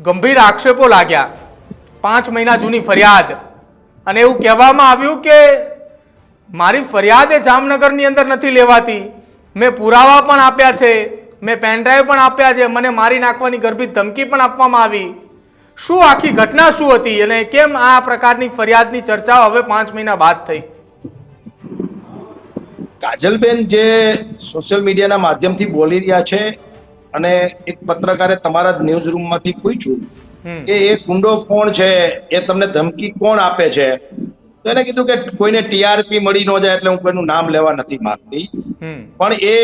ગંભીર આક્ષેપો લાગ્યા. પાંચ મહિના જૂની ફરિયાદ. અને એવું કહેવામાં આવ્યું કે મારી ફરિયાદ એ જામનગરની અંદર નથી લેવાતી. મેં પુરાવા પણ આપ્યા છે. મેં પેનડ્રાઈવ પણ આપ્યા છે. મને મારી નાખવાની ગર્ભિત ધમકી પણ આપવામાં આવી. શું આખી ઘટના શું હતી અને કેમ આ પ્રકારની ફરિયાદની ચર્ચાઓ હવે પાંચ મહિના બાદ થઈ? કાજલબેન જે સોશિયલ મીડિયાના માધ્યમથી બોલી રહ્યા છે અને એક પત્રકારે તમારા જ ન્યૂઝ રૂમમાંથી પૂછ્યું કે એ ગુંડો કોણ છે? એ તમને ધમકી કોણ આપે છે? તો એને કીધું કે કોઈને ટીઆરપી મળી ન જાય એટલે હું કોઈનું નામ લેવા નથી માંગતી. પણ એ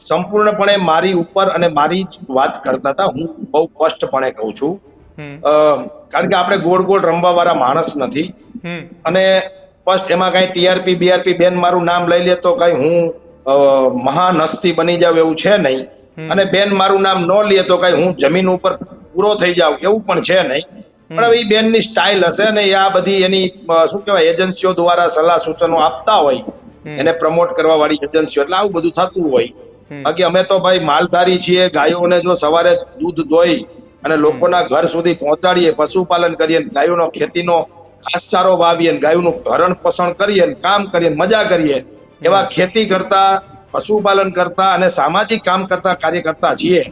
સંપૂર્ણપણે મારી ઉપર અને મારી જ વાત કરતા હતા. હું બહુ સ્પષ્ટપણે કહું છું. કારણ કે આપણે ગોળ ગોળ રમવા વાળા માણસ નથી. અને ફર્સ્ટ એમાં કઈ ટીઆરપી બીઆરપી બેન મારું નામ લઈ લે તો કઈ હું મહાન હસ્તી બની જાવ એવું છે નહીં. અને બેન મારું નામ ન લે તો કઈ હું જમીન ઉપર પૂરો થઈ જાવ એવું પણ છે નહીં. પણ હવે એ બેનની સ્ટાઇલ હશે ને એ આ બધી એની શું કહેવાય એજન્સીઓ દ્વારા સલાહ સૂચનો આપતા હોય એને પ્રમોટ કરવા વાળી એજન્સીઓ એટલે આવું બધું થતું હોય. બાકી અમે તો ભાઈ માલધારી છીએ ગાયોને જો સવારે દૂધ દોઈ અને લોકોના ઘર સુધી પહોંચાડીએ પશુપાલન કરીએ ને ગાયોનો ખેતીનો ઘાસચારો વાવીએ ને ગાયોનું ભરણ પોષણ કરીએ કામ કરીએ મજા કરીએ એવા ખેતી કરતા પશુપાલન કરતા અને સામાજિક કામ કરતા કાર્યકર્તા છીએ.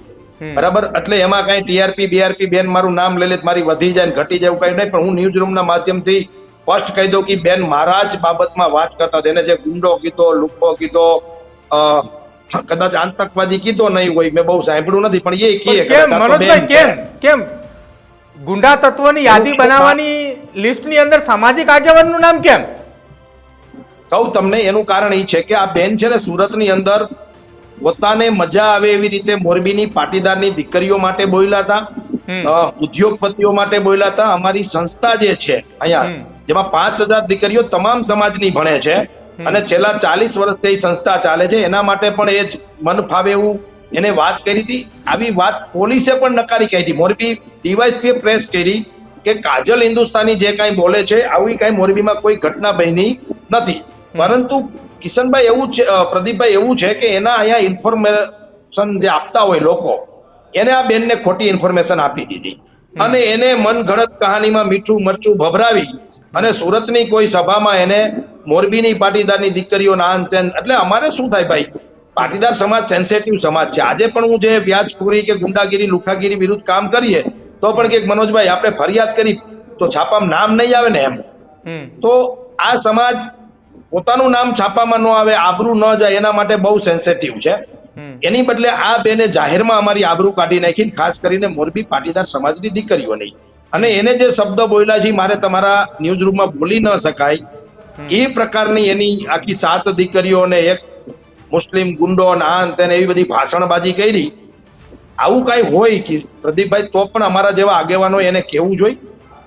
બરાબર? એટલે એમાં કઈ ટીઆરપી બીઆરપી બેન મારું નામ લઈ લે મારી વધી જાય ઘટી જાય કઈ નહીં પણ હું ન્યૂઝ રૂમના માધ્યમથી સ્પષ્ટ કહી દઉં કે બેન મારા જ બાબતમાં વાત કરતા. એને જે ગુંડો કીધો લુખ્ખો કીધો કદાચ આતંકવાદી કીધો નહીં હોય મેં બહુ સાંભળ્યું નથી પણ એ છે. કેમ? કેમ? ગુંડા તત્વોની યાદી બનાવવાની લિસ્ટની અંદર સામાજિક આગેવાનનું નામ કેમ? કહું તમને એનું કારણ એ છે કે આ બેન છે ને સુરતની અંદર પોતાને મજા આવે એવી રીતે મોરબીની પાટીદારની દીકરીઓ માટે બોલ્યા હતા ઉદ્યોગપતિઓ માટે બોલ્યા હતા. અમારી સંસ્થા જે છે અહીંયા જેમાં પાંચ હજાર દીકરીઓ તમામ સમાજની ભણે છે અને છેલ્લા ચાલીસ વર્ષથી સંસ્થા ચાલે છે. એના માટે પણ એ જ મન ફાવે એવું એને વાત કરી હતી. આવી વાત પોલીસે પણ નકારી કાઢી. મોરબી ડીવાયસપીએ પ્રેસ કરી કે કાજલ હિન્દુસ્તાની જે કાંઈ બોલે છે આવી કાંઈ મોરબીમાં કોઈ ઘટના બની નથી. પરંતુ કિશનભાઈ એવું છે પ્રદીપભાઈ એવું છે કે એના અહીંયા ઇન્ફોર્મેશન જે આપતા હોય લોકો એને આ બેનને ખોટી ઇન્ફોર્મેશન આપી દીધી. અને એને મન કહાનીમાં મીઠું મરચું ભભરાવી અને સુરતની કોઈ સભામાં એને મોરબીની પાટીદારની દીકરીઓના આન તેન એટલે અમારે શું થાય ભાઈ? પાટીદાર સમાજ સેન્સેટિવ સમાજ છે. આજે પણ હું જે વ્યાજખોરી કે ગુંડાગીરી લુખાગીરી વિરુદ્ધ કામ કરીએ તો પણ કે મનોજભાઈ આપણે ફરિયાદ કરી તો છાપામાં નામ નહીં આવે ને એમ. તો આ સમાજ પોતાનું નામ છાપામાં ન આવે આબરૂ ન જાય એના માટે બહુ સેન્સેટિવ છે. એની બદલે આ બેને જાહેરમાં અમારી આબરૂ કાઢી નાખી ખાસ કરીને મોરબી પાટીદાર સમાજની દીકરીઓની. અને એને જે શબ્દ બોલ્યા છે મારે તમારા ન્યૂઝ રૂમમાં બોલી ન શકાય. એ પ્રકારની એની આખી સાત દીકરીઓને એક મુસ્લિમ ગુંડો ને આન તેને એવી બધી ભાષણબાજી કરી. આવું કાંઈ હોય કે પ્રદીપભાઈ તો પણ અમારા જેવા આગેવાનો એને કહેવું જોઈએ.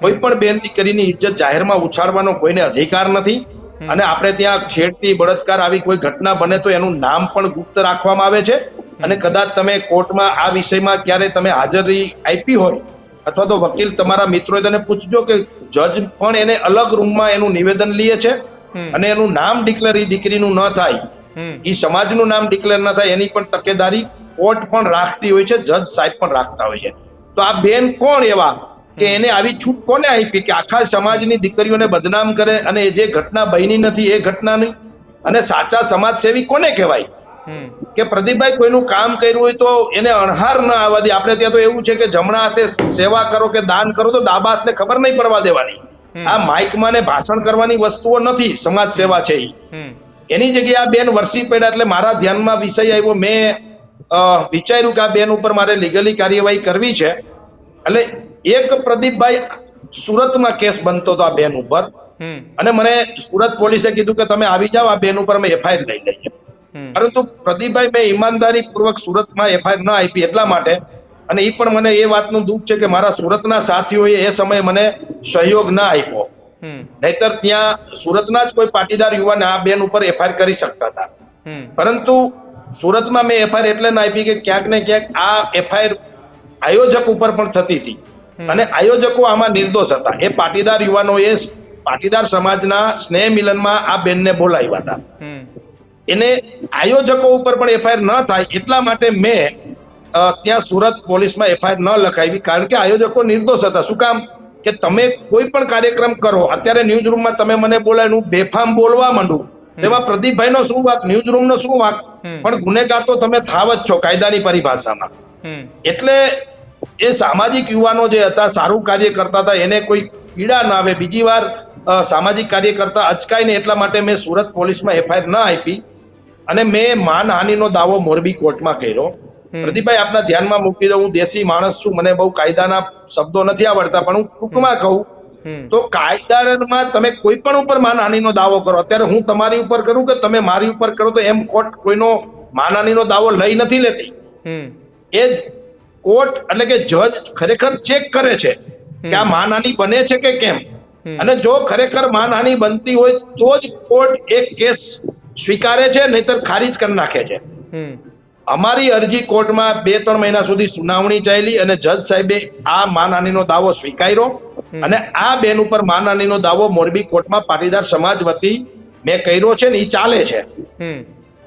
કોઈ પણ બેન દીકરીની ઇજ્જત જાહેરમાં ઉછાળવાનો કોઈને અધિકાર નથી. અને આપણે ત્યાં છેડતી બળાત્કાર આવી કોઈ ઘટના બને તો એનું નામ પણ ગુપ્ત રાખવામાં આવે છે. અને કદાચ તમે કોર્ટમાં આ વિષયમાં ક્યારે તમે હાજરી આપી હોય અથવા તો વકીલ તમારા મિત્રોએ તેને પૂછજો કે જજ પણ એને અલગ રૂમમાં એનું નિવેદન લે છે અને એનું નામ ડિક્લેર એ દીકરીનું ન થાય. એ સમાજનું નામ ડિક્લેર ન થાય એની પણ તકેદારી કોર્ટ પણ રાખતી હોય છે જજ સાહેબ પણ રાખતા હોય છે. તો આ બેન કોણ એવા? કે એને આવી છૂટ કોને આપી કે આખા સમાજની દીકરીઓને બદનામ કરે અને એ જે ઘટના બની નથી એ ઘટનાની? અને સાચા સમાજસેવી કોને કહેવાય? કે પ્રદીપભાઈ કોઈનું કામ કર્યું હોય તો એને અણહાર ના આવવા દે. આપણે ત્યાં તો એવું છે કે જમણા હાથે સેવા કરો કે દાન કરો તો ડાબા હાથને ખબર નહીં પડવા દેવાની. આ માઇકમાં ને ભાષણ કરવાની વસ્તુઓ નથી સમાજ સેવા છે એની જગ્યાએ આ બેન વરસી પડ્યા એટલે મારા ધ્યાનમાં વિષય આવ્યો. મેં વિચાર્યું કે આ બેન ઉપર મારે લીગલી કાર્યવાહી કરવી છે. એટલે એક પ્રદીપભાઈ સુરતમાં કેસ બનતો હતો આ બેન ઉપર. અને મને સુરત પોલીસે કીધું કે તમે આવી જાઓ આ બેન ઉપર અમે એફઆઈઆર લઈ લઈએ. પરંતુ પ્રદીપભાઈ મેં ઈમાનદારી પૂર્વક સુરતમાં એફઆઈઆર ના આપી એટલા માટે. અને એ પણ મને એ વાતનું દુઃખ છે કે મારા સુરતના સાથીઓએ એ સમયે મને સહયોગ ના આપ્યો. નહીતર ત્યાં સુરતના જ કોઈ પાટીદાર યુવાન આ બેન ઉપર એફઆઈઆર કરી શકતા હતા. પરંતુ સુરતમાં મેં એફઆઈઆર એટલે ના આપી કે ક્યાંક ને ક્યાંક આ એફઆઈઆર આયોજક ઉપર પણ થતી હતી. અને આયોજકો આમાં નિર્દોષ હતા. એ પાટીદાર યુવાનોએ પાટીદાર સમાજના સ્નેહ મિલનમાં આ બેનને બોલાવ્યા હતા. એને આયોજકો ઉપર પણ એફઆઈઆર ન થાય એટલા માટે મેં ત્યાં સુરત પોલીસમાં એફઆઈઆર ન લખાવી કારણ કે આયોજકો નિર્દોષ હતા. શું કામ? કે તમે કોઈ પણ કાર્યક્રમ કરો અત્યારે ન્યૂઝ રૂમમાં તમે મને બોલાય હું બેફામ બોલવા માંડું. તેમાં પ્રદીપભાઈ નો શું વાક? ન્યૂઝ રૂમ નો શું વાક? પણ ગુનેગાર તો તમે થાવ જ છો કાયદાની પરિભાષામાં. એટલે એ સામાજિક યુવાનો જે હતા સારું કાર્ય કરતા હતા એને કોઈ પીડા ના આવે. બીજી વાર સામાજિક કાર્ય કરતા અચકાય ને એટલા માટે મેં સુરત પોલીસમાં એફઆઈઆર ના આપી અને મેં માનહાનિનો દાવો મોરબી કોર્ટમાં કર્યો. પ્રદીપભાઈ આપના ધ્યાનમાં મૂકી દઉં હું દેશી માણસ છું મને બહુ કાયદાના શબ્દો નથી આવડતા પણ હું ટૂંકમાં કહું તો કાયદામાં તમે કોઈ પણ ઉપર માનહાનિનો દાવો કરો. અત્યારે હું તમારી ઉપર કરું કે તમે મારી ઉપર કરો તો એમ કોર્ટ કોઈનો માનહાનિનો દાવો લઈ નથી લેતી. એ કોર્ટ એટલે કે જજ ખરેખર ચેક કરે છે કે આ માનહાની બને છે કે કેમ? અને જો ખરેખર માનહાની બનતી હોય તો જ કોર્ટ એક કેસ સ્વીકારે છે નહીતર ખારીજ કરી નાખે છે. અમારી અરજી કોર્ટમાં બે ત્રણ મહિના સુધી સુનાવણી ચાલી અને જજ સાહેબે આ માનહાનીનો દાવો સ્વીકાર્યો અને આ બેન ઉપર માનહાનીનો દાવો મોરબી કોર્ટમાં પાટીદાર સમાજ વતી મેં કર્યો છે ને એ ચાલે છે.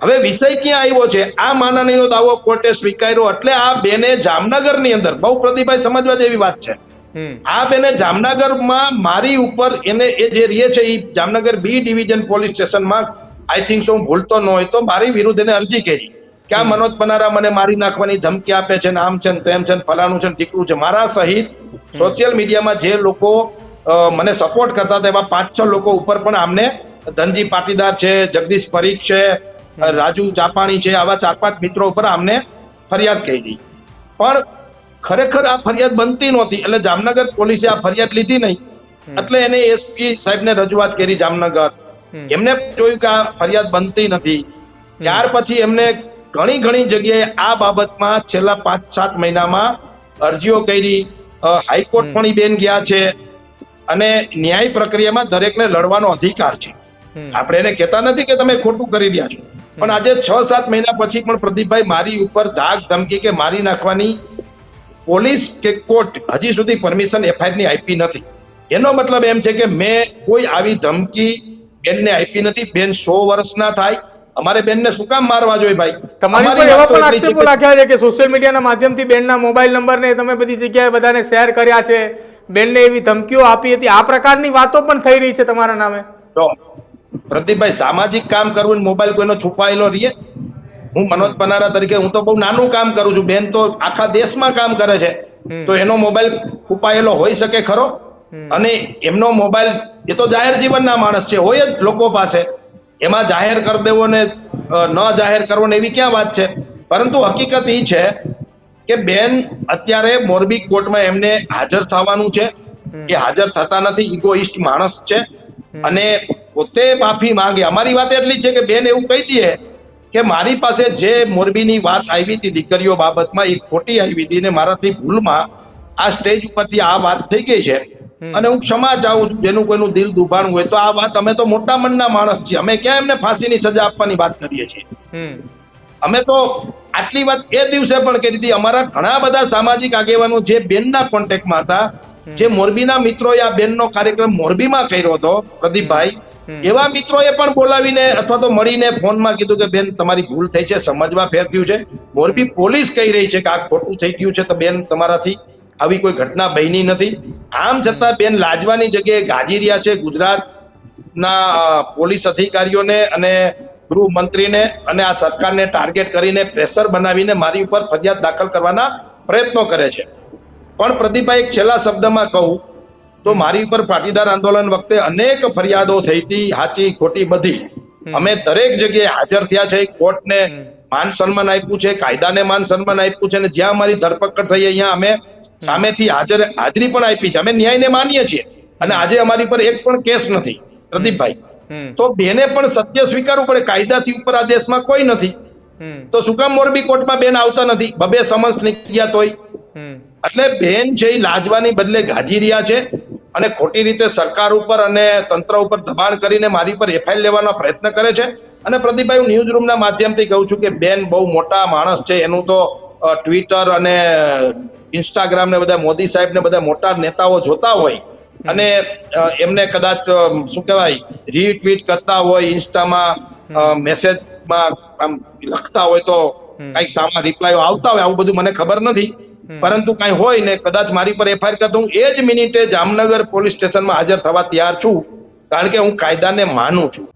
હવે વિષય ક્યાં આવ્યો છે? આ માનહાનિનો દાવો કોર્ટે સ્વીકાર્યો એટલે આ બેને જામનગરની અંદર બહુ પ્રતિભાઈ સમજવા જેવી વાત છે. આ બેને જામનગરમાં મારી ઉપર એને એ જે રહે છે એ જામનગર બી ડિવિઝન પોલીસ સ્ટેશનમાં આઈ થિંક હું ભૂલતો ન હોય તો મારી વિરુદ્ધ એને અરજી કરી. કે આ મનોજ પનારા મને મારી નાખવાની ધમકી આપે છે ને આમ છે ને તેમ છે ને ફલાણું છે ને છે. મારા સહિત સોશિયલ મીડિયામાં જે લોકો મને સપોર્ટ કરતા હતા એવા પાંચ છ લોકો ઉપર પણ આમને ધનજી પાટીદાર છે જગદીશ પરીખ છે રાજુ ચાપાણી છે આવા ચાર પાંચ મિત્રો ઉપર અમને ફરિયાદ કહી દી પણ ખરેખર આ ફરિયાદ બનતી નહોતી એટલે જામનગર પોલીસે આ ફરિયાદ લીધી નહીં. એટલે એને એસપી સાહેબને રજૂઆત કરી જામનગર. એમને જોયું કે આ ફરિયાદ બનતી નથી. ત્યાર પછી એમને ઘણી ઘણી જગ્યાએ આ બાબતમાં છેલ્લા પાંચ સાત મહિનામાં અરજીઓ કરી. હાઈકોર્ટ પણ બેન ગયા છે. અને ન્યાય પ્રક્રિયામાં દરેકને લડવાનો અધિકાર છે. આપણે એને કહેતા નથી કે તમે ખોટું કરી રહ્યા છો. પણ આજે છ સાત મહિના પછી પણ પ્રદીપભાઈ મારી ઉપર ધાક ધમકી કે મારી નાખવાની પોલીસ કે કોર્ટ હજી સુધી પરમિશન એફઆઈઆરની આપી નથી. એનો મતલબ એમ છે કે મેં કોઈ આવી ધમકી બેનને આપી નથી. બેન સો વર્ષના થાય. અમારે બેનને શું કામ મારવા જોઈએ ભાઈ? તમારી પર એવા પણ આક્ષેપો રાખ્યા છે કે સોશિયલ મીડિયાના માધ્યમથી બેનના મોબાઈલ નંબરને તમે બધી જગ્યાએ બધાને શેર કર્યા છે? બેનને એવી ધમકીઓ આપી હતી. આ પ્રકારની વાતો પણ થઈ રહી છે તમારા નામે. પ્રદીપભાઈ સામાજિક કામ કરવું મોબાઈલ કોઈનો છુપાયેલો રહીએ? હું મનોજ પનારા તરીકે હું તો બહુ નાનું કામ કરું છું. બેન તો આખા દેશમાં કામ કરે છે. તો એનો મોબાઈલ છુપાયેલો હોઈ શકે ખરો? અને એમનો મોબાઈલ એ તો જાહેર જીવનના માણસ છે હોય જ લોકો પાસે. એમાં જાહેર કરી દેવો ને ન જાહેર કરવો ને એવી ક્યાં વાત છે? પરંતુ હકીકત એ છે કે બેન અત્યારે મોરબી કોર્ટમાં એમને હાજર થવાનું છે. એ હાજર થતા નથી ઇગોઇસ્ટ માણસ છે. અને પોતે માફી માંગે. અમારી વાત એટલી છે કે બેન એવું કહી દઈએ કે મારી પાસે જે મોરબીની વાત આવી હતી દીકરીઓ બાબતમાં એ ખોટી આવી હતી ને મારાથી ભૂલમાં આ સ્ટેજ ઉપરથી આ વાત થઈ ગઈ છે. અને હું ક્ષમા ચાહું છું જેનું કોઈનું દિલ દુભાણું હોય તો આ વાત અમે તો મોટા મનના માણસ છીએ. અમે ક્યાં એમને ફાંસીની સજા આપવાની વાત કરીએ છીએ? અમે તો આટલી વાત એ દિવસે પણ કરી હતી. અમારા ઘણા બધા સામાજિક આગેવાનો જે બેનના કોન્ટેક્ટમાં હતા જે મોરબીના મિત્રોએ આ બેનનો કાર્યક્રમ મોરબીમાં કર્યો હતો પ્રદીપભાઈ. એવા મિત્રોએ પણ બોલાવીને અથવા તો મળીને ફોનમાં કીધું કે, બેન, તમારી ભૂલ થઈ છે, સમજવા ફેર થયું છે. મોરબી પોલીસ કહી રહી છે કે આ ખોટું થઈ ગયું છે, તો બેન, તમારાથી આવી કોઈ ઘટના બની નથી. આમ છતાં બેન, લાજવાની જગ્યાએ ગાજી રહ્યા છે ગુજરાતના પોલીસ અધિકારીઓને અને ગૃહમંત્રીને અને આ સરકારને ટાર્ગેટ કરીને પ્રેશર બનાવીને મારી ઉપર ફરિયાદ દાખલ કરવાના પ્રયત્નો કરે છે. પણ પ્રદીપભાઈ, એક છેલ્લા શબ્દમાં કહું તો મારી ઉપર પાટીદાર આંદોલન વખતે અનેક ફરિયાદો થઈ હતી સાચી ખોટી બધી. અમે દરેક જગ્યાએ હાજર થયા છે કોર્ટને. માન સન્માન આપ્યું છે કાયદાને માન સન્માન આપ્યું છે અને જ્યાં અમારી ધરપકડ થઈ અહીંયા અમે સામેથી હાજર હાજરી પણ આપી છે. અમે ન્યાયને માનીએ છીએ. અને આજે અમારી પર એક પણ કેસ નથી. પ્રદીપભાઈ તો બેને પણ સત્ય સ્વીકારવું પડે. કાયદાથી ઉપર આ દેશમાં કોઈ નથી. તો શું કામ મોરબી કોર્ટમાં બેન આવતા નથી? બબે સમન્સ નીકળી ગયા તોય એટલે બેન છે એ લાજવાની બદલે ગાજી રહ્યા છે. અને ખોટી રીતે સરકાર ઉપર અને તંત્ર ઉપર દબાણ કરીને મારી પર એફઆઈઆર લેવાનો પ્રયત્ન કરે છે. અને પ્રદીપભાઈ હું ન્યૂઝ રૂમના માધ્યમથી કહું છું કે બેન બહુ મોટા માણસ છે. એનું તો ટ્વિટર અને ઇન્સ્ટાગ્રામ ને બધા મોદી સાહેબ ને બધા મોટા નેતાઓ જોતા હોય. અને એમને કદાચ શું કહેવાય રીટ્વીટ કરતા હોય ઇન્સ્ટામાં મેસેજમાં આમ લખતા હોય તો. કંઈક સામા રિપ્લાયો આવતા હોય. આવું બધું મને ખબર નથી. પરંતુ કઈ હોય ને, કદાચ મારી પર એફઆઈઆર કરતો હું એ જ મિનિટે જામનગર પોલીસ સ્ટેશનમાં હાજર થવા તૈયાર છું. કારણ કે હું કાયદાને માનું છું.